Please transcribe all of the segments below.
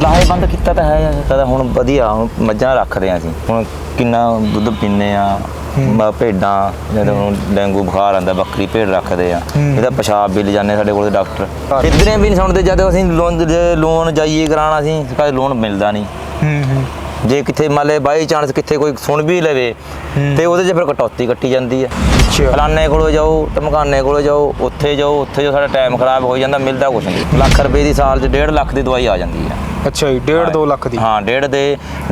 ਲਾਹੇਵੰਦ ਕੀਤਾ ਤਾਂ ਹੈ ਤਾਂ ਹੁਣ ਵਧੀਆ ਹੁਣ ਮੱਝਾਂ ਰੱਖਦੇ ਆ ਅਸੀਂ। ਹੁਣ ਕਿੰਨਾ ਦੁੱਧ ਪੀਂਦੇ ਆ ਮ- ਭੇਡਾਂ ਜਦੋਂ ਹੁਣ ਡੇਂਗੂ ਬੁਖਾਰ ਆਂਦਾ ਬੱਕਰੀ ਭੇਡ ਰੱਖਦੇ ਆ ਇਹਦਾ ਪਿਸ਼ਾਬ ਵੀ ਲਿਜਾਣੇ ਸਾਡੇ ਕੋਲ ਡਾਕਟਰ। ਇਧਰੇ ਵੀ ਨਹੀਂ ਸੁਣਦੇ ਜਦੋਂ ਅਸੀਂ ਲੋਨ ਲੋਨ ਜਾਈਏ ਕਰਾਉਣਾ ਅਸੀਂ ਕਦੇ ਲੋਨ ਮਿਲਦਾ ਨਹੀਂ ਹੂੰ ਹੂੰ। ਜੇ ਕਿਤੇ ਮੰਨ ਲਏ ਬਾਈ ਚਾਂਸ ਕਿੱਥੇ ਕੋਈ ਸੁਣ ਵੀ ਲਵੇ ਤੇ ਉਹਦੇ 'ਚ ਫਿਰ ਕਟੌਤੀ ਕੱਟੀ ਜਾਂਦੀ ਹੈ ਅੱਛਾ। ਫਲਾਨੇ ਕੋਲੋਂ ਜਾਓ ਧਮਕਾਨੇ ਕੋਲੋਂ ਜਾਓ ਉੱਥੇ ਜਾਓ ਉੱਥੇ ਜੋ ਸਾਡਾ ਟਾਈਮ ਖਰਾਬ ਹੋ ਜਾਂਦਾ ਮਿਲਦਾ ਕੁਛ ਨਹੀਂ ਲੱਖ ਰੁਪਏ ਦੀ ਸਾਲ 'ਚ 1.5 ਲੱਖ ਦੀ ਦਵਾਈ ਆ ਜਾਂਦੀ ਹੈ ਅੱਛਾ ਜੀ 1.5 2 ਲੱਖ ਦੀ। ਹਾਂ ਡੇਢ ਦੇ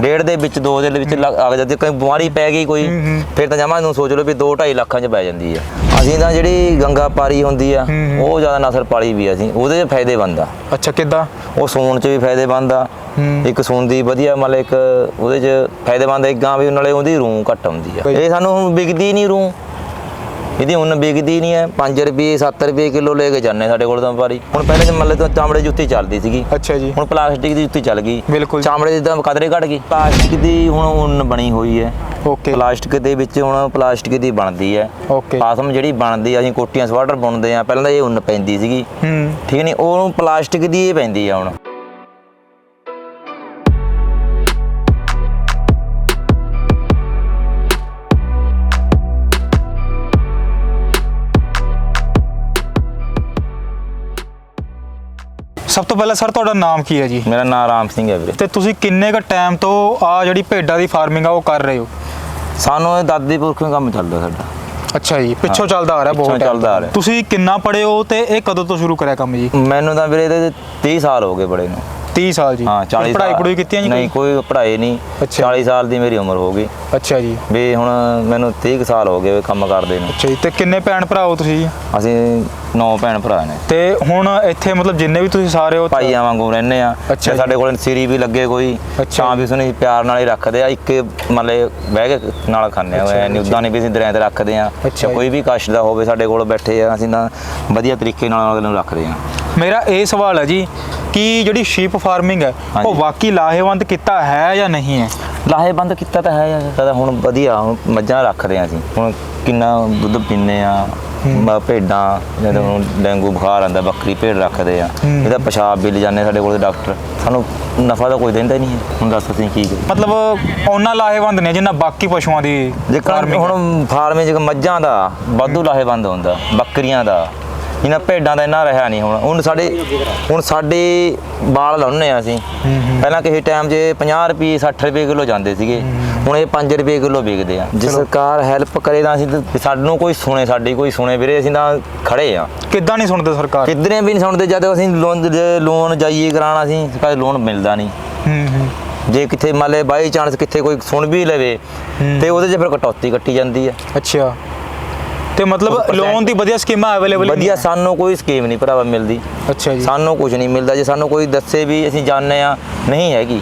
ਡੇਢ ਦੇ ਵਿੱਚ ਦੋ ਦੇ ਵਿੱਚ ਲੱਗ- ਆ ਜਾਂਦੀ ਕੋਈ ਬਿਮਾਰੀ ਪੈ ਗਈ ਕੋਈ ਫਿਰ ਤਾਂ ਜਮਾ ਨੂੰ ਸੋਚ ਲਓ ਵੀ 2 2.5 ਲੱਖਾਂ 'ਚ ਪੈ ਜਾਂਦੀ ਆ ਅਸੀਂ ਤਾਂ ਜਿਹੜੀ ਗੰਗਾ ਪਾਰੀ ਹੁੰਦੀ ਆ ਉਹ ਜ਼ਿਆਦਾ ਨਸਲ ਪਾਲੀ ਵੀ ਅਸੀਂ ਉਹਦੇ ਫਾਇਦੇਮੰਦ ਆ। ਅੱਛਾ ਕਿੱਦਾਂ? ਉਹ ਸੂਣ 'ਚ ਵੀ ਫਾਇਦੇਮੰਦ ਆ। ਇੱਕ ਦੀ ਵਧੀਆ ਮਤਲਬ ਇੱਕ ਉਹਦੇ 'ਚ ਫਾਇਦੇਮੰਦ ਇੱਕ ਗਾਂ ਵੀ ਨਾਲੇ ਉਹਦੀ ਰੂੰ ਘੱਟ ਆਉਂਦੀ ਆ। ਇਹ ਸਾਨੂੰ ਵਿਕਦੀ ਨਹੀਂ ਰੂੰ। ਇਹਦੀ ਹੁਣ ਵਿਕਦੀ ਨਹੀਂ ਹੈ। 5 ਰੁਪਏ 7 ਰੁਪਏ ਕਿਲੋ ਲੈ ਕੇ ਜਾਂਦੇ ਸਾਡੇ ਕੋਲ ਤਾਂ ਵਪਾਰੀ। ਹੁਣ ਪਹਿਲੇ ਜਮਲੇ ਤੋਂ ਚਾਮੜੇ ਦੀ ਜੁੱਤੀ ਚੱਲਦੀ ਸੀਗੀ। ਅੱਛਾ ਜੀ। ਹੁਣ ਪਲਾਸਟਿਕ ਦੀ ਜੁੱਤੀ ਚੱਲ ਗਈ। ਬਿਲਕੁਲ। ਚਾਮੜੇ ਦੀ ਤਾਂ ਕਦਰੇ ਘਟ ਗਈ ਪਲਾਸਟਿਕ ਦੀ ਹੁਣ ਉੱਨ ਬਣੀ ਹੋਈ ਹੈ। ਓਕੇ। ਪਲਾਸਟਿਕ ਦੇ ਵਿੱਚ ਹੁਣ ਪਲਾਸਟਿਕ ਦੀ ਬਣਦੀ ਹੈ। ਓਕੇ। ਆਸਮ ਜਿਹੜੀ ਬਣਦੀ ਅਸੀਂ ਕੋਟੀਆਂ ਸਵਾਟਰ ਬੁਣਦੇ ਆ। ਪਹਿਲਾਂ ਤਾਂ ਇਹ ਉੱਨ ਪੈਂਦੀ ਸੀਗੀ। ਹੂੰ। ਠੀਕ ਨਹੀਂ ਉਹ ਪਲਾਸਟਿਕ ਦੀ ਇਹ ਪੈਂਦੀ ਆ ਹੁਣ। ਸਭ ਤੋਂ ਪਹਿਲਾਂ ਸਰ ਤੁਹਾਡਾ ਨਾਮ ਕੀ ਹੈ ਜੀ? ਮੇਰਾ ਨਾਮ ਰਾਮ ਸਿੰਘ ਹੈ ਵੀਰੇ। ਤੇ ਤੁਸੀਂ ਕਿੰਨੇ ਕ ਟਾਈਮ ਤੋਂ ਆ ਜਿਹੜੀ ਭੇਡਾਂ ਦੀ ਫਾਰਮਿੰਗ ਆ ਉਹ ਕਰ ਰਹੇ ਹੋ? ਸਾਨੂੰ ਇਹ ਦਾਦੀ ਪੁਰਖੋਂ ਕੰਮ ਚੱਲਦਾ ਸਾਡਾ। ਅੱਛਾ ਜੀ ਪਿੱਛੋਂ ਚੱਲਦਾ ਆ ਰਿਹਾ ਬਹੁਤ ਪਿੱਛੋਂ time ਚੱਲਦਾ ਆ। ਰਿਹਾ। ਤੁਸੀਂ ਕਿੰਨਾ ਪੜ੍ਹੇ ਹੋ ਤੇ ਇਹ ਕਦੋਂ ਤੋਂ ਸ਼ੁਰੂ ਕਰਿਆ ਕੰਮ ਜੀ? ਮੈਨੂੰ ਤਾਂ ਵੀਰੇ ਇਹਦੇ 30 ਸਾਲ ਹੋ ਗਏ ਬੜੇ ਨੂੰ। 30 ਸਾਲ ਜੀ? ਹਾਂ 40 ਪੜ੍ਹਾਈ ਸਾਲ। ਪੜੂਈ ਕੀਤੀ ਜੀ ਨਹੀਂ ਕੋਈ ਪੜ੍ਹਾਈ ਨਹੀਂ। ਅੱਛਾ। 40 ਸਾਲ ਦੀ ਮੇਰੀ ਉਮਰ ਹੋ ਗਈ। ਅੱਛਾ ਜੀ। ਵੀ ਹੁਣ ਮੈਨੂੰ 30 ਕੁ ਸਾਲ ਹੋ ਗਏ ਕੰਮ ਕਰਦੇ ਨੂੰ। ਅੱਛਾ ਜੀ ਤੇ ਕਿੰਨੇ ਭੈਣ ਭਰਾ ਹੋ ਤੁਸੀਂ ਅਸੀਂ ਨੌ ਭੈਣ ਭਰਾ ਨੇ। ਤੇ ਹੁਣ ਇੱਥੇ ਮਤਲਬ ਜਿੰਨੇ ਵੀ ਤੁਸੀਂ ਸਾਰੇ ਹੋ ਭਾਈਆਂ ਵਾਂਗੂ ਰਹਿੰਦੇ ਆ। ਅੱਛਾ ਤੇ ਸਾਡੇ ਕੋਲ ਸਿਰੀ ਵੀ ਲੱਗੇ ਕੋਈ। ਛਾਂ ਵੀ ਸੁਣੀ ਪਿਆਰ ਨਾਲ ਹੀ ਰੱਖਦੇ ਆ। ਇੱਕ ਮਤਲਬ ਬਹਿ ਕੇ ਨਾਲ ਖਾਂਦੇ ਆ। ਐ ਨਹੀਂ ਉਦਾਂ ਨਹੀਂ ਵੀ ਅਸੀਂ ਦਰਿਆ ਤੇ ਰੱਖਦੇ ਆ। ਅੱਛਾ ਤੇ ਕੋਈ ਵੀ ਕਸ਼ਟ ਦਾ ਹੋਵੇ ਸਾਡੇ ਕੋਲ ਬੈਠੇ ਆ ਅਸੀਂ ਤਾਂ ਵਧੀਆ ਤਰੀਕੇ ਨਾਲ ਅਗਲੇ ਨੂੰ ਰੱਖਦੇ ਆ। ਮੇਰਾ ਇਹ ਸਵਾਲ ਹੈ ਜੀ ਕਿ ਜਿਹੜੀ ਸ਼ੀਪ ਫਾਰਮਿੰਗ ਹੈ ਉਹ ਹਾਂਜੀ। ਵਾਕਈ ਲਾਹੇਵੰਦ ਕੀਤਾ ਹੈ ਜਾਂ ਨਹੀਂ ਹੈ? ਲਾਹੇਬੰਦ ਕੀਤਾ ਤਾਂ ਹੈ ਤਾਂ ਹੁਣ ਵਧੀਆ ਹੁਣ ਮੱਝਾਂ ਰੱਖਦੇ ਆ ਅਸੀਂ। ਹੁਣ ਕਿੰਨਾ ਦੁੱਧ ਪੀਂਦੇ ਆ ਮ- ਭੇਡਾਂ ਜਦੋਂ ਹੁਣ ਡੇਂਗੂ ਬੁਖਾਰ ਆਂਦਾ ਬੱਕਰੀ ਭੇਡ ਰੱਖਦੇ ਆ ਇਹਦਾ ਪਿਸ਼ਾਬ ਵੀ ਲਿਜਾਣੇ ਸਾਡੇ ਕੋਲ ਡਾਕਟਰ। ਸਾਨੂੰ ਨਫਾ ਤਾਂ ਕੋਈ ਦਿੰਦਾ ਹੀ ਨਹੀਂ ਹੈ। ਹੁਣ ਦੱਸ ਅਸੀਂ ਕੀ ਕਰੀਏ। ਮਤਲਬ ਉਹਨਾਂ ਲਾਹੇਵੰਦ ਨੇ ਜਿੰਨਾ ਬਾਕੀ ਪਸ਼ੂਆਂ ਦੀ ਜੇਕਰ farming ਹੈ। ਹੁਣ ਫਾਰਮੇ ਚ ਮੱਝਾਂ ਦਾ ਵਾਧੂ ਲਾਹੇਬੰਦ ਹੁੰਦਾ ਬੱਕਰੀਆਂ ਦਾ। ਇਹਨਾਂ ਭੇਡਾਂ ਦਾ ਇੰਨਾ ਰਿਹਾ ਨਹੀਂ ਹੁਣ। ਹੁਣ ਸਾਡੇ ਹੁਣ ਸਾਡੇ ਬਾਲ ਲਾਉਨੇ ਆ ਅਸੀਂ। ਪਹਿਲਾਂ ਕਿਸੇ ਟਾਈਮ 'ਚ 50 ਰੁਪਏ 60 ਰੁਪਏ ਕਿਲੋ ਜਾਂਦੇ ਸੀਗੇ। ਹੁਣ ਇਹ 5 ਰੁਪਏ ਕਿਲੋ ਵਿਕਦੇ ਆ। ਜੇ ਸਰਕਾਰ ਹੈਲਪ ਕਰੇ ਤਾਂ ਅਸੀਂ ਸਾਨੂੰ ਕੋਈ ਸੁਣੇ ਸਾਡੀ ਕੋਈ ਸੁਣੇ ਵੀਰੇ ਅਸੀਂ ਤਾਂ ਖੜੇ ਆ। ਕਿੱਦਾਂ ਨਹੀਂ ਸੁਣਦੇ ਸਰਕਾਰ? ਕਿਧਰੇ ਵੀ ਨਹੀਂ ਸੁਣਦੇ ਜਦੋਂ ਅਸੀਂ ਲੋਨ ਲੋਨ ਜਾਈਏ ਕਰਾਉਣਾ ਅਸੀਂ ਕਦੇ ਲੋਨ ਮਿਲਦਾ ਨਹੀਂ। ਹੂੰ ਹੂੰ। ਜੇ ਕਿਤੇ ਮੰਨ ਲਏ ਬਾਈ ਚਾਂਸ ਕਿੱਥੇ ਕੋਈ ਸੁਣ ਵੀ ਲਵੇ ਤੇ ਉਹਦੇ 'ਚ ਫਿਰ ਕਟੌਤੀ ਕੱਟੀ ਜਾਂਦੀ ਆ। ਅੱਛਾ। ਤੇ ਮਤਲਬ ਲੋਨ ਦੀ ਵਧੀਆ ਸਕੀਮਾਂ ਅਵੇਲੇਬਲ ਵਧੀਆ ਸਾਨੂੰ ਕੋਈ ਸਕੀਮ ਨਹੀਂ ਭਰਾਵਾ ਮਿਲਦੀ। ਅੱਛਾ ਜੀ। ਸਾਨੂੰ ਕੁਝ ਨਹੀਂ ਮਿਲਦਾ। ਜੇ ਸਾਨੂੰ ਕੋਈ ਦੱਸੇ ਵੀ ਅਸੀਂ ਜਾਣਦੇ ਆ ਨਹੀਂ ਹੈਗੀ।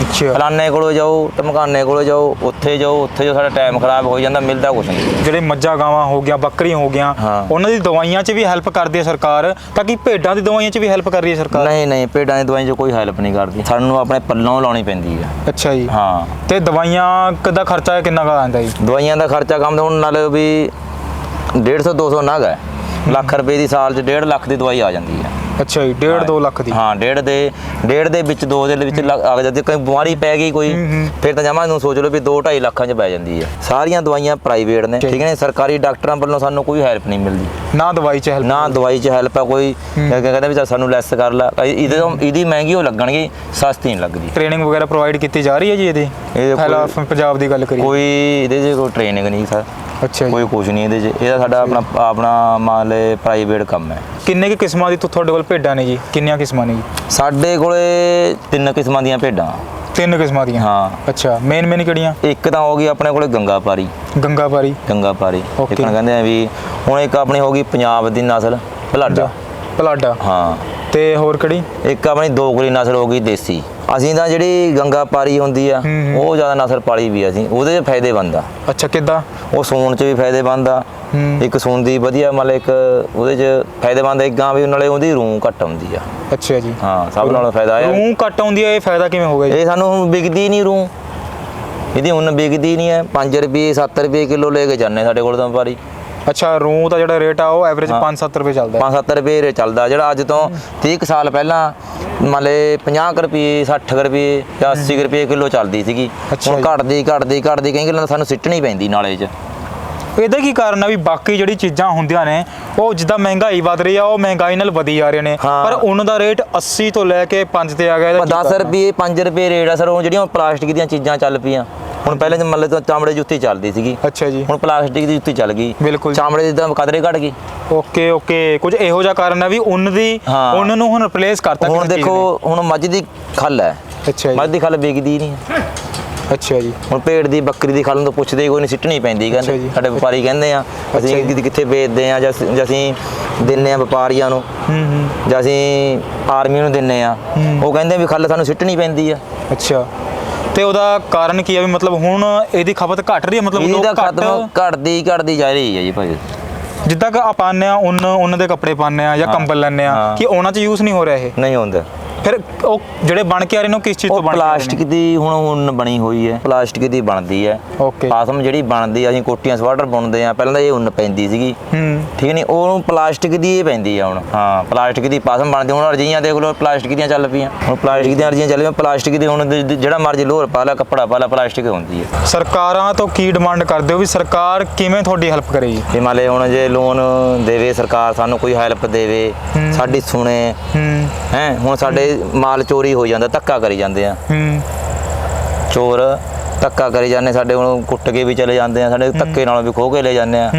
ਅੱਛਾ। ਫਲਾਨੇ ਕੋਲੋਂ ਜਾਓ ਧਮਕਾਨੇ ਕੋਲੋਂ ਜਾਓ ਉੱਥੇ ਜਾਓ ਉੱਥੇ ਜੋ ਸਾਡਾ ਟਾਈਮ ਖਰਾਬ ਹੋ ਜਾਂਦਾ ਮਿਲਦਾ ਕੁਝ ਨਹੀਂ। ਜਿਹੜੇ ਮੱਝਾਂ ਗਾਵਾਂ ਹੋ ਗਿਆ ਬੱਕਰੀਆਂ ਹੋ ਗਿਆ ਹਾਂ। ਉਹਨਾਂ ਦੀ ਦਵਾਈਆਂ 'ਚ ਵੀ ਹੈਲਪ ਕਰਦੀ ਹੈ ਸਰਕਾਰ? ਤਾਂ ਕਿ ਭੇਡਾਂ ਦੀ ਦਵਾਈਆਂ 'ਚ ਵੀ ਹੈਲਪ ਕਰ ਰਹੀ ਹੈ ਸਰਕਾਰ? ਨਹੀਂ ਨਹੀਂ ਪੇਡਾਂ ਦੀ ਦਵਾਈ 'ਚ ਕੋਈ ਹੈਲਪ ਨਹੀਂ ਕਰਦੀ। ਸਾਨੂੰ ਆਪਣੇ ਪੱਲੋਂ ਲਾਉਣੀ ਪੈਂਦੀ ਆ ਅੱਛਾ ਜੀ। ਹਾਂ। ਤੇ ਦਵਾਈਆਂ ਦਾ ਖਰਚਾ ਕਿੰਨਾ ਕੁ ਆਉਂਦਾ ਜੀ? ਦਵਾਈਆਂ ਦਾ ਖਰਚਾ ਕੰਮ ਤਾਂ ਹੁਣ ਨਾਲ ਵੀ 150 200 ਨਗ ਹੈ। ਲੱਖ ਰੁਪਏ ਦੀ ਸਾਲ 'ਚ 1.5 ਲੱਖ ਦੀ ਦਵਾਈ ਆ ਜਾਂਦੀ ਹੈ। ਅੱਛਾ ਜੀ 1.5 2 ਲੱਖ ਦੀ। ਹਾਂ ਡੇਢ ਦੇ ਡੇਢ ਦੇ ਵਿੱਚ ਦੋ ਦੇ ਵਿੱਚ ਲੱਗ- ਆ ਜਾਂਦੀ ਕੋਈ ਬਿਮਾਰੀ ਪੈ ਗਈ ਕੋਈ ਫਿਰ ਤਾਂ ਜਮਾ ਨੂੰ ਸੋਚ ਲਓ ਵੀ 2 2.5 ਲੱਖਾਂ 'ਚ ਪੈ ਜਾਂਦੀ ਹੈ। ਸਾਰੀਆਂ ਦਵਾਈਆਂ ਪ੍ਰਾਈਵੇਟ ਨੇ ਠੀਕ। ਹੈ ਸਰਕਾਰੀ ਡਾਕਟਰਾਂ ਵੱਲੋਂ ਸਾਨੂੰ ਕੋਈ ਹੈਲਪ ਨਹੀਂ ਮਿਲਦੀ। ਨਾ ਦਵਾਈ 'ਚ ਹੈਲਪ ਨਾ ਦਵਾਈ 'ਚ ਹੈਲਪ ਆ ਕੋਈ। ਜਾਂ ਕਹਿੰਦਾ ਵੀ ਚੱਲ ਸਾਨੂੰ ਲੈਸ ਕਰ ਲਾ। ਇਹ- ਇਹਦੇ ਤੋਂ ਇਹਦੀ ਮਹਿੰਗੀ ਉਹ ਲੱਗਣਗੀ ਸਸਤੀ ਨਹੀਂ ਲੱਗਦੀ। ਟ੍ਰੇਨਿੰਗ ਵਗੈਰਾ ਪ੍ਰੋਵਾਈਡ ਕੀਤੀ ਜਾ ਰਹੀ ਹੈ ਜੀ ਇਹਦੀ? ਇਹ ਪੰਜਾਬ ਦੀ ਗੱਲ ਕਰੀਏ। ਕੋਈ ਇਹਦੇ 'ਚ ਕੋਈ ਟ੍ਰੇਨਿੰਗ ਨਹੀਂ ਸਰ। ਅੱਛਾ ਜੀ। ਕੋਈ ਕੁਝ ਨਹੀਂ ਇਹਦੇ 'ਚ। ਇਹਦਾ ਸਾਡਾ ਆਪਣਾ ਆਪਣਾ ਮੰਨ ਲੈ ਪ੍ਰਾਈਵੇਟ ਕੰਮ ਹੈ। ਕਿੰਨੇ ਕੁ ਕਿਸਮਾਂ ਦੀ ਤੁ- ਤੁਹਾਡੇ ਕੋਲ ਭੇਡਾਂ ਨੇ ਜੀ? ਕਿੰਨੀਆਂ ਕਿਸਮਾਂ ਨੇ ਜੀ? ਸਾਡੇ ਕੋਲੇ ਤਿੰਨ ਕਿਸਮਾਂ ਦੀਆਂ ਭੇਡਾਂ। ਤਿੰਨ ਕਿਸਮਾਂ ਦੀਆਂ? ਹਾਂ। ਅੱਛਾ ਮੇਨ ਮੇਨ ਕਿਹੜੀਆਂ? ਇੱਕ ਤਾਂ ਹੋ ਗਈ ਆਪਣੇ ਕੋਲੇ ਗੰਗਾ ਪਾਰੀ। ਗੰਗਾਪਾਰੀ ਗੰਗਾ ਪਾਰੀ। Okay. ਇੱਕ ਨੂੰ ਕਹਿੰਦੇ ਆ ਵੀ ਹੁਣ ਇੱਕ ਆਪਣੀ ਹੋ ਗਈ ਪੰਜਾਬ ਦੀ ਨਸਲ ਬਲਾਡਾ ਪਲਾਡਾ। ਹਾਂ। ਤੇ ਹੋਰ ਕਿਹੜੀ? ਇੱਕ ਆਪਣੀ ਦੋਗਲੀ ਨਸਲ ਹੋ ਗਈ ਦੇਸੀ। ਅਸੀਂ ਤਾਂ ਜਿਹੜੀ ਗੰਗਾ ਪਾਰੀ ਹੁੰਦੀ ਆ ਹੂੰ, ਉਹ ਜ਼ਿਆਦਾ ਨਸਲ ਪਾਲੀ ਵੀ ਆ ਅਸੀਂ ਉਹਦੇ 'ਚ ਫਾਇਦੇਮੰਦ ਆ। ਅੱਛਾ ਕਿੱਦਾਂ? ਉਹ ਸੂਣ 'ਚ ਵੀ ਫਾਇਦੇਮੰਦ ਆ। ਹੂੰ। ਇੱਕ ਸੂਣ ਦੀ ਵਧੀਆ ਮਤਲਬ ਇੱਕ ਉਹਦੇ 'ਚ ਫਾਇਦੇਮੰਦ ਇੱਕ ਗਾਂ ਵੀ ਨਾਲੇ ਉਹਦੀ ਰੂਹ ਘੱਟ ਆਉਂਦੀ ਆ। ਅੱਛਾ ਜੀ। ਹਾਂ ਸਭ ਨਾਲੋਂ ਫਾਇਦਾ ਆ। ਰੂਹ ਘੱਟ ਆਉਂਦੀ ਹੈ ਇਹ ਫਾਇਦਾ ਕਿਵੇਂ ਹੋਗਾ ਜੀ? ਇਹ ਸਾਨੂੰ ਹੁਣ ਵਿਕਦੀ ਨਹੀਂ ਰੂਹ ਇਹਦੀ ਹੁਣ ਵਿਕਦੀ ਨਹੀਂ ਹੈ 5 ਰੁਪਏ 7 ਰੁਪਏ ਕਿਲੋ ਲੈ ਕੇ ਜਾਂਦੇ ਸਾਡੇ ਕੋਲ ਤਾਂ ਵਪਾਰੀ। ਅੱਛਾ ਰੂ ਦਾ ਜਿਹੜਾ ਰੇਟ ਆ ਉਹ ਐਵਰੇਜ 5-7 ਰੁਪਏ ਚੱਲਦਾ ਹੈ 5-7 ਰੁਪਏ ਰੇ ਚੱਲਦਾ ਜਿਹੜਾ ਅੱਜ ਤੋਂ 30 ਕੁ ਸਾਲ ਪਹਿਲਾਂ ਮੰਨ ਲੇ 50 ਕੁ ਰੁਪਏ 60 ਕੁ ਰੁਪਏ ਜਾਂ 80 ਕੁ ਰੁਪਏ ਕਿਲੋ ਚੱਲਦੀ ਸੀਗੀ ਹੁਣ। ਘਟਦੀ ਘਟਦੀ ਘਟਦੀ ਕਈ ਗੱਲਾਂ ਸਾਨੂੰ ਸਿੱਟਣੀ ਪੈਂਦੀ ਨਾਲੇ 'ਚ ਇਹਦਾ ਕੀ ਕਾਰਨ ਆ ਵੀ ਬਾਕੀ ਜਿਹੜੀ ਚੀਜ਼ਾਂ ਹੁੰਦੀਆਂ ਨੇ ਉਹ ਜਿੱਦਾਂ ਮਹਿੰਗਾਈ ਵੱਧ ਰਹੀ ਆ ਉਹ ਮਹਿੰਗਾਈ ਨਾਲ ਵਧੀ ਜਾ ਰਹੇ ਨੇ। ਪਰ ਉਹਨਾਂ ਦਾ ਰੇਟ 80 ਤੋਂ ਲੈ ਕੇ 5 ਤੇ ਆ ਗਿਆ ਇਹਦਾ ਕੀ 10 ਕਾਰਨ ਆ? ਰੁਪਏ 5 ਰੁਪਏ ਰੇਟ ਆ ਸਰ ਉਹ ਜਿਹੜੀਆਂ ਪਲਾਸਟਿਕ ਦੀਆਂ ਚੀਜ਼ਾਂ ਚੱਲ ਪਈਆਂ ਹੁਣ ਪਹਿਲੇ ਮੰਨ ਲਓ ਤਾਂ ਚਾਮੜੇ ਦੀ ਜੁੱਤੀ ਚੱਲਦੀ ਸੀਗੀ ਅੱਛਾ ਜੀ ਹੁਣ ਪਲਾਸਟਿਕ ਦੀ ਜੁੱਤੀ ਚੱਲ ਗਈ ਬਿਲਕੁਲ। ਚਾਮੜੇ ਦੀ ਤਾਂ ਕਦਰੇ ਘਟ ਗਈ ਓਕੇ ਓਕੇ ਕੁਝ ਇਹੋ ਜਿਹਾ ਕਾਰਨ ਹੈ ਵੀ ਉਹਨਾਂ ਦੀ ਹਾਂ। ਉਹਨਾਂ ਨੂੰ ਹੁਣ ਰਿਪਲੇਸ ਕਰਤਾ ਹੁਣ ਕਿਸੇ ਚੀਜ਼ ਦੇਖੋ ਹੁਣ ਮੱਝ ਦੀ ਖੱਲ ਹੈ ਨੇ। ਅੱਛਾ ਮੱਝ ਜੀ ਦੀ ਖੱਲ ਵਿਕਦੀ ਨਹੀਂ ਹੈ। ਅੱਛਾ ਜੀ ਹੁਣ ਭੇਡ ਦੀ ਬੱਕਰੀ ਦੀ ਖੱਲ ਨੂੰ ਤਾਂ ਪੁੱਛਦੇ ਹੀ ਕੋਈ ਨਹੀਂ ਸਿੱਟਣੀ ਪੈਂਦੀ ਅੱਛਾ ਕਹਿੰਦੇ। ਸਾਡੇ ਵਪਾਰੀ ਕਹਿੰਦੇ ਆ ਅੱਛਾ ਅਸੀਂ। ਕਿਤੇ- ਕਿੱਥੇ ਵੇਚਦੇ ਆ ਜਾਂ ਅਸੀਂ- ਜਾਂ ਅਸੀਂ ਦਿੰਨੇ ਆ ਵਪਾਰੀਆਂ ਨੂੰ ਹੂੰ ਹੂੰ ਜਾਂ ਅਸੀਂ ਆਰਮੀ ਨੂੰ ਦਿੰਨੇ ਆ। ਉਹ ਕਹਿੰਦੇ ਵੀ ਖੱਲ ਸਾਨੂੰ ਸਿੱਟਣੀ ਪੈਂਦੀ ਆ ਅੱਛਾ ਤੇ ਉਹਦਾ ਕਾਰਨ ਕੀ ਹੈ ਵੀ ਮਤਲਬ ਹੁਣ ਇਹਦੀ ਖਪਤ ਘਟ ਰਹੀ ਹੈ ਮਤਲਬ ਇਹਦੀ ਲੋਕ ਤਾਂ ਘੱਟ ਖਤਮ ਘਟਦੀ ਘਟਦੀ ਜਾ ਰਹੀ ਹੈ ਜੀ ਭਾਈ ਜਿੱਦਾਂ ਕਿ ਆਪਾਂ ਆ ਉਨ ਉਹਨਾਂ ਦੇ ਕੱਪੜੇ ਪਾਉਂਦੇ ਆ ਜਾਂ। ਕੰਬਲ ਲੈਂਦੇ ਆ ਹਾਂ। ਕਿ ਉਹਨਾਂ 'ਚ ਯੂਜ਼ ਨਹੀਂ ਹੋ ਰਿਹਾ ਇਹ ਨਹੀਂ ਹੁੰਦਾ ਫਿਰ ਉਹ ਜਿਹੜੇ ਬਣ ਕੇ ਆ ਰਹੇ ਨੇ ਉਹ ਕਿਸ ਚੀਜ਼ ਉਹ ਤੋਂ ਬਣ ਕੇ ਆ ਰਹੇ ਨੇ? ਪਲਾਸਟਿਕ ਦੀ ਹੁਣ ਹੁਣ ਬਣੀ ਹੋਈ ਹੈ ਪਲਾਸਟਿਕ ਦੀ ਬਣਦੀ ਹੈ। ਓਕੇ ਪਾਸਮ ਜਿਹੜੀ ਬਣਦੀ ਆ ਅਸੀਂ ਕੋਟੀਆਂ ਸਵਾਟਰ ਬੁਣਦੇ ਆ ਪਹਿਲਾਂ ਤਾਂ ਇਹ ਉੱਨ ਪੈਂਦੀ ਸੀਗੀ। ਹੂੰ। ਠੀਕ ਨਹੀਂ ਉਹ ਪਲਾਸਟਿਕ ਦੀ ਇਹ ਪੈਂਦੀ ਆ ਹੁਣ। ਹਾਂ ਪਲਾਸਟਿਕ ਦੀ ਪਾਸਮ ਬਣਦੀ ਹੁਣ ਰਜੀਆਂ ਦੇਖ ਲਓ ਪਲਾਸਟਿਕ ਦੀਆਂ ਚੱਲ ਪਈਆਂ। ਹੁਣ ਪਲਾਸਟਿਕ ਦੀਆਂ ਰਜੀਆਂ ਚੱਲ ਪਈਆਂ ਪਲਾਸਟਿਕ ਦੀ ਹੁਣ ਜ- ਜ- ਜਿਹੜਾ ਮਰਜ਼ੀ ਲੋਹਰ ਪਾ ਲਾ ਕੱਪੜਾ ਪਾ ਲਾ ਪਲਾਸਟਿਕ ਹੁੰਦੀ ਹੈ। ਸਰਕਾਰਾਂ ਤੋਂ ਕੀ ਡਿਮਾਂਡ ਕਰਦੇ ਹੋ ਵੀ ਸਰਕਾਰ ਕਿਵੇਂ ਤੁਹਾਡੀ ਹੈਲਪ ਕਰੇਗੀ ਤੇ ਮੰਨ ਲਓ ਹੁਣ ਜੇ ਲੋਨ ਦੇਵੇ ਸਰਕਾਰ ਸਾਨੂੰ ਕੋਈ ਹੈਲਪ ਦੇਵੇ। ਸਾਡੀ ਸੁਣੇ। ਹੂੰ। ਹੈ ਹੁਣ ਸਾਡੇ ਮਾਲ ਚੋਰੀ ਹੋ ਜਾਂਦਾ ਧੱਕਾ ਕਰੀ ਜਾਂਦੇ ਆ। ਹੂੰ। ਚੋਰ ਧੱਕਾ ਕਰੀ ਜਾਂਦੇ ਸਾਡੇ ਹੁਣ ਕੁੱਟ ਕੇ ਵੀ ਚਲੇ ਜਾਂਦੇ ਆ ਸਾਡੇ ਧੱਕੇ ਨਾਲੋਂ ਵੀ ਖੋਹ ਕੇ ਲੈ ਜਾਂਦੇ ਆ।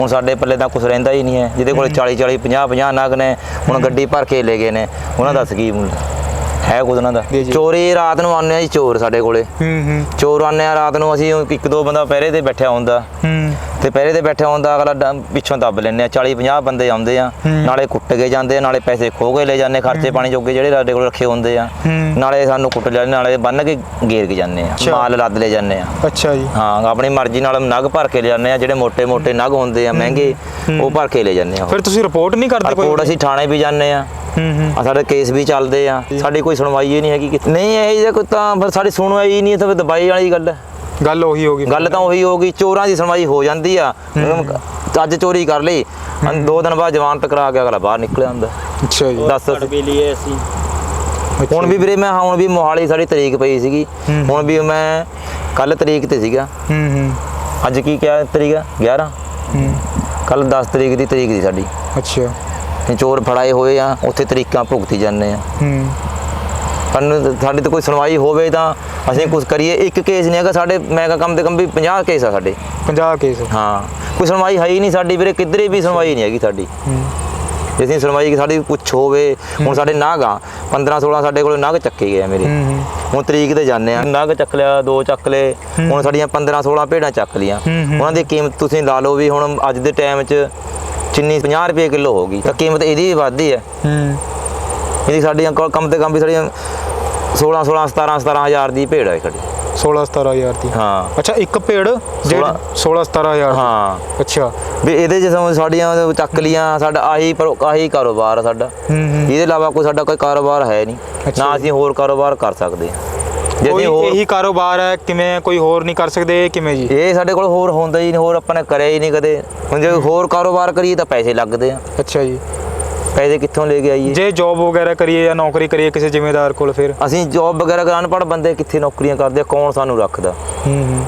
ਹੁਣ ਸਾਡੇ ਪੱਲੇ ਤਾਂ ਕੁਝ ਰਹਿੰਦਾ ਹੀ ਨਹੀਂ ਹੈ ਜਿਹਦੇ ਕੋਲ 40 40 50 50 ਨਗ ਨੇ ਹੁਣ ਗੱਡੀ ਭਰ ਕੇ ਲੈ ਗਏ ਨੇ ਉਹਨਾਂ ਦਾ ਸਕੀਮ ਹੈ ਕੁਝ ਉਹਨਾਂ ਦਾ। ਚੋਰੀ ਰਾਤ ਨੂੰ ਆਉਂਦੇ ਆ ਜੀ ਚੋਰ ਸਾਡੇ ਕੋਲੇ। ਹੂੰ ਹੂੰ। ਚੋਰ ਆਉਂਦੇ ਆ ਰਾਤ ਨੂੰ ਅਸੀਂ ਇੱਕ ਦੋ ਬੰਦਾ ਪਹਿਰੇ ਤੇ ਬੈਠਿਆ ਹੁੰਦਾ। ਹੂੰ। ਤੇ ਪਹਿਰੇ ਤੇ ਬੈਠੇ ਹੁੰਦਾ ਅਗਲਾ ਡੰ- ਪਿੱਛੋਂ ਦੱਬ ਲੈਂਦੇ ਆ 40 50 ਬੰਦੇ ਆਉਂਦੇ ਆ ਨਾਲੇ ਕੁੱਟ ਕੇ ਜਾਂਦੇ ਆ, ਨਾਲੇ ਪੈਸੇ ਖੋ ਕੇ ਲੈ ਜਾਂਦੇ ਖਰਚੇ ਪਾਣੀ ਜੋਗੇ ਜਿਹੜੇ ਸਾਡੇ ਕੋਲ ਰੱਖੇ ਹੁੰਦੇ ਆ। ਨਾਲੇ ਸਾਨੂੰ ਕੁੱਟ ਜਾਂਦੇ ਨਾਲੇ ਬੰਨ ਕੇ ਗੇਰ ਕੇ ਜਾਂਦੇ ਆ ਮਾਲ ਲੱਦ ਲੈ ਜਾਂਦੇ ਆ। ਅੱਛਾ ਜੀ। ਹਾਂ ਆਪਣੀ ਮਰਜ਼ੀ ਨਾਲ ਨਗ ਭਰ ਕੇ ਲੈ ਜਾਂਦੇ ਆ ਜਿਹੜੇ ਮੋٹے ਮੋٹے ਨਗ ਹੁੰਦੇ ਆ ਮਹਿੰਗੇ ਉਹ ਭਰ ਕੇ ਲੈ ਜਾਂਦੇ ਆ ਫਿਰ ਤੁਸੀਂ ਰਿਪੋਰਟ ਨਹੀਂ ਕਰਦੇ ਕੋਈ? ਰਿਪੋਰਟ ਅਸੀਂ ਥਾਣੇ ਵੀ ਜਾਂਦੇ ਆ। ਹੂੰ ਆ ਸਾਡੇ ਕੇਸ ਵੀ ਚੱਲਦੇ ਆ। ਸਾਡੀ ਕੋਈ ਸੁਣਵਾਈ ਹੀ ਨਹੀਂ ਹੈਗੀ ਕਿਤੇ। ਨਹੀਂ ਇਹ ਜੇ ਕੋਈ ਤਾਂ ਫਿਰ ਸਾਡੀ ਸੁਣਵਾਈ ਹੀ ਨਹੀਂ ਤਾਂ ਫਿਰ ਦਬਾਈ ਵਾਲੀ ਗੱਲ ਹੈ। ਗੱਲ ਉਹੀ ਹੋਗੀ ਗੱਲ ਤਾਂ ਉਹੀ ਹੋਗੀ ਚੋਰਾਂ ਦੀ ਸੁਣਵਾਈ ਹੋ ਜਾਂਦੀ ਆ। ਅੱਜ ਚੋਰੀ ਕਰ ਲਈ ਅਨ- ਦੋ ਦਿਨ ਬਾਅਦ ਜਵਾਨ ਟਕਰਾ ਕੇ ਅਗਲਾ ਬਾਹਰ ਨਿਕਲ ਜਾਂਦਾ ਅੱਛਾ ਜੀ। ਦੱਸ। ਵੀ ਲਈਏ ਅਸੀਂ। ਹੁਣ ਵੀ ਵੀਰੇ ਮੈਂ ਹੁਣ ਵੀ ਮੋਹਾਲੀ ਸਾਡੀ ਤਰੀਕ ਪਈ ਸੀਗੀ। ਹੂੰ। ਹੁਣ ਵੀ ਮੈਂ ਕੱਲ ਤਰੀਕ ਤੇ ਸੀਗਾ। ਹੂੰ ਹੂੰ। ਅੱਜ ਕੀ ਕਿਹਾ ਤਰੀਕ? ਆ 11 ਹੂੰ। ਕੱਲ 10 ਤਰੀਕ ਦੀ ਤਰੀਕ ਦੀ ਸਾਡੀ। ਅੱਛਾ। ਅਸੀਂ ਚੋਰ ਫੜਾਏ ਹੋਏ ਆ ਉੱਥੇ ਤਰੀਕਾਂ ਭੁਗਤੀ ਜਾਂਦੇ ਆ। ਹੂੰ। ਸਾਨੂੰ ਸਾਡੀ ਤਾਂ ਕੋਈ ਸੁਣਵਾਈ ਹੋਵੇ ਤਾਂ ਅਸੀਂ ਕੁਝ ਕਰੀਏ। ਇੱਕ ਕੇਸ ਨਹੀਂ ਹੈਗਾ ਸਾਡੇ ਮੈਂ ਕਿਹਾ ਕਮ ਤੇ ਕਮ ਵੀ 50 ਕੇਸ ਆ ਸਾਡੇ। 50 ਕੇਸ ਹਾਂ ਕੋਈ ਸੁਣਵਾਈ ਹੈ ਹੀ ਨਹੀਂ ਸਾਡੀ ਵੀਰੇ ਕਿਧਰੇ ਵੀ ਸੁਣਵਾਈ ਨਹੀਂ ਹੈਗੀ ਸਾਡੀ। ਜੇ ਅਸੀਂ ਸੁਣਵਾਈ ਕਿ ਸਾਡੀ ਕੁਛ ਹੋਵੇ ਹੁਣ ਸਾਡੇ ਨਾਗ ਆ 15 16 ਸਾਡੇ ਕੋਲ ਨਾਗ ਚੱਕੇ ਗਏ ਆ ਮੇਰੇ ਹੁਣ ਤਰੀਕ ਤੇ ਜਾਂਦੇ ਆ ਨਾਗ ਚੱਕ ਲਿਆ ਦੋ ਚੱਕ ਲਏ ਹੁਣ ਸਾਡੀਆਂ 15 16 ਭੇਡਾਂ ਚੱਕ ਲੀਆਂ। ਉਹਨਾਂ ਦੀ ਕੀਮਤ ਤੁਸੀਂ ਲਾ ਲਓ ਵੀ ਹੁਣ ਅੱਜ ਦੇ ਟਾਈਮ 'ਚ ਚਿੰਨੀ 50 ਰੁਪਏ ਕਿਲੋ ਹੋ ਗਈ। ਤਾਂ ਕੀਮਤ ਇਹਦੀ ਵੀ ਵੱਧਦੀ ਹੈ। ਹੂੰ। ਇਹਦੀ ਸਾਡੀਆਂ ਕਮ ਤੇ ਕਮ ਵੀ ਸਾਡੀਆਂ 16 16 17 17 ਹਜ਼ਾਰ ਦੀ ਭੇਡ ਹੈ ਸਾਡੀ 16 17000 ਦੀ। ਹਾਂ। ਅੱਛਾ ਇੱਕ ਭੇੜ ਸੋਲਾਂ- 16 17000 ਹਾਂ। ਅੱਛਾ। ਵੀ ਇਹਦੇ 'ਚ ਸਾਡੀਆਂ ਚੱਕ ਲੀਆਂ ਸਾਡਾ ਆਹੀ ਪਰ- ਆਹੀ ਕਾਰੋਬਾਰ ਆ ਸਾਡਾ। ਇਹਦੇ ਇਲਾਵਾ ਕੋਈ ਸਾਡਾ ਕੋਈ ਕਾਰੋਬਾਰ ਹੈ ਨਹੀਂ। ਨਾ। ਅਸੀਂ ਹੋਰ ਕਾਰੋਬਾਰ ਕਰ ਸਕਦੇ ਕੋਈ ਇਹੀ ਕਾਰੋਬਾਰ ਹੈ ਕਿਵੇਂ ਕੋਈ ਹੋਰ ਨਹੀਂ ਕਰ ਸਕਦੇ ਕਿਵੇਂ ਜੀ? ਇਹ ਸਾਡੇ ਕੋਲ ਹੋਰ ਹੁੰਦਾ ਹੀ ਨਹੀਂ ਹੋਰ ਆਪਾਂ ਨੇ ਕਰਿਆ ਹੀ ਨਹੀਂ ਕਦੇ। ਹੁਣ ਜੇ ਹੋਰ ਕਾਰੋਬਾਰ ਕਰੀਏ ਤਾਂ ਪੈਸੇ ਲੱਗਦੇ ਆ। ਅੱਛਾ ਜੀ। ਪੈਸੇ ਕਿੱਥੋਂ ਲੈ ਕੇ ਆਈਏ? ਜੇ ਜੌਬ ਵਗੈਰਾ ਕਰੀਏ ਜਾਂ ਨੌਕਰੀ ਕਰੀਏ ਕਿਸੇ ਜ਼ਿੰਮੇਦਾਰ ਕੋਲ ਫਿਰ? ਅਸੀਂ ਜੌਬ ਵਗੈਰਾ ਕਰਨ ਅਨਪੜ੍ਹ ਬੰਦੇ ਕਿੱਥੇ ਨੌਕਰੀਆਂ ਕਰਦੇ ਆ? ਕੌਣ ਸਾਨੂੰ ਰੱਖਦਾ? ਹੂੰ ਹੂੰ।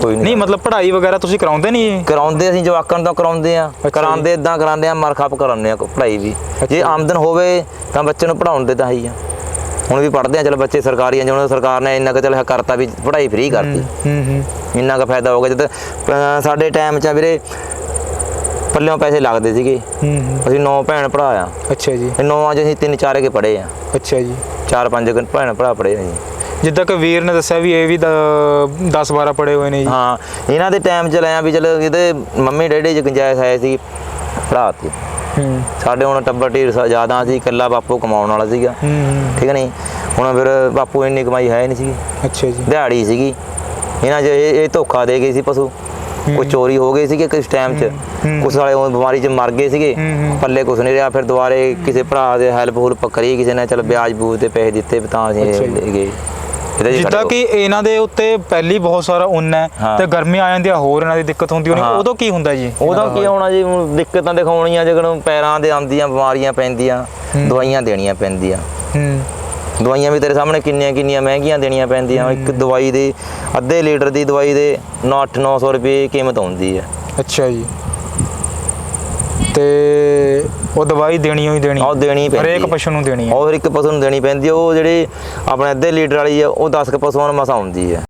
ਕੋਈ ਨਹੀਂ ਨਹੀਂ ਮਤਲਬ ਪੜ੍ਹਾਈ ਵਗੈਰਾ ਤੁਸੀਂ ਕਰਾਉਂਦੇ ਨਹੀਂ ਕਰਾਉਂਦੇ ਅਸੀਂ ਜਵਾਕਾਂ ਨੂੰ ਤਾਂ ਕਰਾਉਂਦੇ ਆ। ਜੀ। ਕਰਾਉਂਦੇ ਇਦਾਂ ਕਰਾਉਂਦੇ ਆ ਮਰਖਾਪ ਕਰਾਉਂਦੇ ਆ ਪੜ੍ਹਾਈ ਵੀ। ਜੇ ਆਮਦਨ ਹੋਵੇ ਤਾਂ ਬੱਚੇ ਨੂੰ ਪੜਾਉਣ ਦੇ ਤਾਂ ਹੀ ਆ। ਹੁਣ ਵੀ ਪੜ੍ਹਦੇ ਆ ਚਲ ਬੱਚੇ ਸਰਕਾਰੀਆਂ ਜਿਵੇਂ ਸਰਕਾਰ ਨੇ ਇੰਨਾ ਕੁ ਚਲ ਕਰਤਾ ਵੀ ਪੜ੍ਹਾਈ ਫ੍ਰੀ ਕਰਤੀ। ਹੂੰ ਹੂੰ ਇੰਨਾ ਕੁ ਫਾਇਦਾ ਹੋ ਗਿਆ ਜਦ ਅਹ, ਸਾਡੇ ਟਾਈਮ 'ਚ ਆ ਵੀਰੇ ਪੱਲਿਓਂ ਪੈਸੇ ਲੱਗਦੇ ਸੀਗੇ। ਹੂੰ ਹੂੰ। ਅਸੀਂ ਨੌ ਭੈਣ ਭਰਾ ਆ। ਅੱਛਾ ਜੀ। ਤੇ ਨੌਵਾਂ 'ਚ ਅਸੀਂ ਤਿੰਨ ਚਾਰ ਕੇ ਪੜ੍ਹੇ ਆ। ਅੱਛਾ ਜੀ। ਚਾਰ ਪੰਜ ਕੁ ਭੈਣ ਭਰਾ ਪੜ੍ਹੇ ਆ ਜੀ। ਜਿੱਦਾਂ ਕਿ ਵੀਰ ਨੇ ਦੱਸਿਆ ਵੀ ਇਹ ਵੀ 10 12 ਪੜੇ ਹੋਏ ਨੇ ਜੀ। ਹਾਂ ਇਹਨਾਂ ਦੇ ਟਾਈਮ 'ਚ ਲਿਆ ਵੀ ਚਲ ਇਹਦੇ ਮੰਮੀ ਡੈਡੀ 'ਚ ਗੁੰਜਾਇਸ਼ ਆਏ ਸੀ ਭਰਾ ਤੇ। ਹੂੰ। ਸਾਡੇ ਹੁਣ ਟੱਬਰ ਢੀਰ ਸਾ- ਜ਼ਿਆਦਾ ਸੀ ਇਕੱਲਾ ਬਾਪੂ ਕਮਾਉਣ ਵਾਲਾ ਸੀਗਾ। ਹੂੰ ਹੂੰ। ਠੀਕ ਨਹੀਂ ਹੁਣ ਫਿਰ ਬਾਪੂ ਇੰਨੀ ਕਮਾਈ ਹੈ ਨਹੀਂ ਸੀਗੀ। ਅੱਛਾ ਜੀ। ਦਿਹਾੜੀ ਸੀਗੀ। ਇਹਨਾਂ 'ਚ ਇਹ ਇਹ ਧੋਖਾ ਦੇ ਗਏ ਸੀ ਪਸ਼ੂ। ਕੁਝ ਚੋਰੀ ਹੋ ਗਏ ਸੀਗੇ ਕਿਸ ਟਾਈਮ 'ਚ। ਕੁਛ ਵਾਲੇ ਉਹ ਬਿਮਾਰੀ 'ਚ ਮਰ ਗਏ ਸੀਗੇ। ਪੱਲੇ ਕੁਛ ਨਹੀਂ ਰਿਹਾ ਫਿਰ ਦੁਬਾਰੇ ਕਿਸੇ ਭਰਾ ਦੇ ਹੈਲਪ ਹੁਲਪ ਕਰੀ ਕਿਸੇ ਨੇ ਚਲ ਵਿਆਜ ਬੂਜ ਤੇ ਪੈਸੇ ਦਿੱਤੇ ਤਾਂ ਅਸੀਂ। ਲੈ ਗਏ। ਜਿੱਦਾਂ ਕਿ ਇਹਨਾਂ ਦੇ ਉੱਤੇ ਪਹਿਲੀ ਬਹੁਤ ਸਾਰਾ ਉੱਨ ਹੈ। ਤੇ ਗਰਮੀ ਆ ਜਾਂਦੀ ਆ ਹੋਰ ਇਹਨਾਂ ਦੀ ਦਿੱਕਤ ਹੁੰਦੀ ਹੋਣੀ। ਉਦੋਂ ਕੀ ਹੁੰਦਾ ਜੀ? ਉਹਦਾ ਕੀ ਹੋਣਾ ਜੀ ਦਿੱਕਤਾਂ ਦਿਖਾਉਣੀਆਂ ਜਦੋਂ ਪੈਰਾਂ ਦੇ ਆਉਂਦੀਆਂ ਬਿਮਾਰੀਆਂ ਪੈਂਦੀਆਂ ਦਵਾਈਆਂ ਦੇਣੀਆਂ ਪੈਂਦੀਆਂ। ਹੂੰ। ਦਵਾਈਆਂ ਵੀ ਤੇਰੇ ਸਾਹਮਣੇ ਕਿੰਨੀਆਂ ਕਿੰਨੀਆਂ ਮਹਿੰਗੀਆਂ ਦੇਣੀਆਂ ਪੈਂਦੀਆਂ। ਇੱਕ ਦਵਾਈ ਦੇ ਅੱਧੇ ਲੀਟਰ ਦੀ ਦਵਾਈ ਦੇ 8-900 ਰੁਪਏ ਕੀਮਤ ਆਉਂਦੀ ਹੈ ਅੱਛਾ ਜੀ। ਤੇ ਉਹ ਦਵਾਈ ਦੇਣੀ ਹੋਈ ਦੇਣੀ। ਉਹ ਦੇਣੀ ਪੈਂਦੀ ਹਰੇਕ ਹੈ। ਪਸ਼ੂ ਨੂੰ ਦੇਣੀ ਹੈ ਔਰ ਇੱਕ ਪਸ਼ੂ ਨੂੰ ਦੇਣੀ ਪੈਂਦੀ ਹੈ ਉਹ ਜਿਹੜੇ ਆਪਣੇ ਅੱਧੇ ਲੀਟਰ ਵਾਲੀ ਆ ਉਹ 10 ਕੁ ਪਸ਼ੂਆਂ ਨੂੰ ਮਸਾ ਆਉਂਦੀ ਹੈ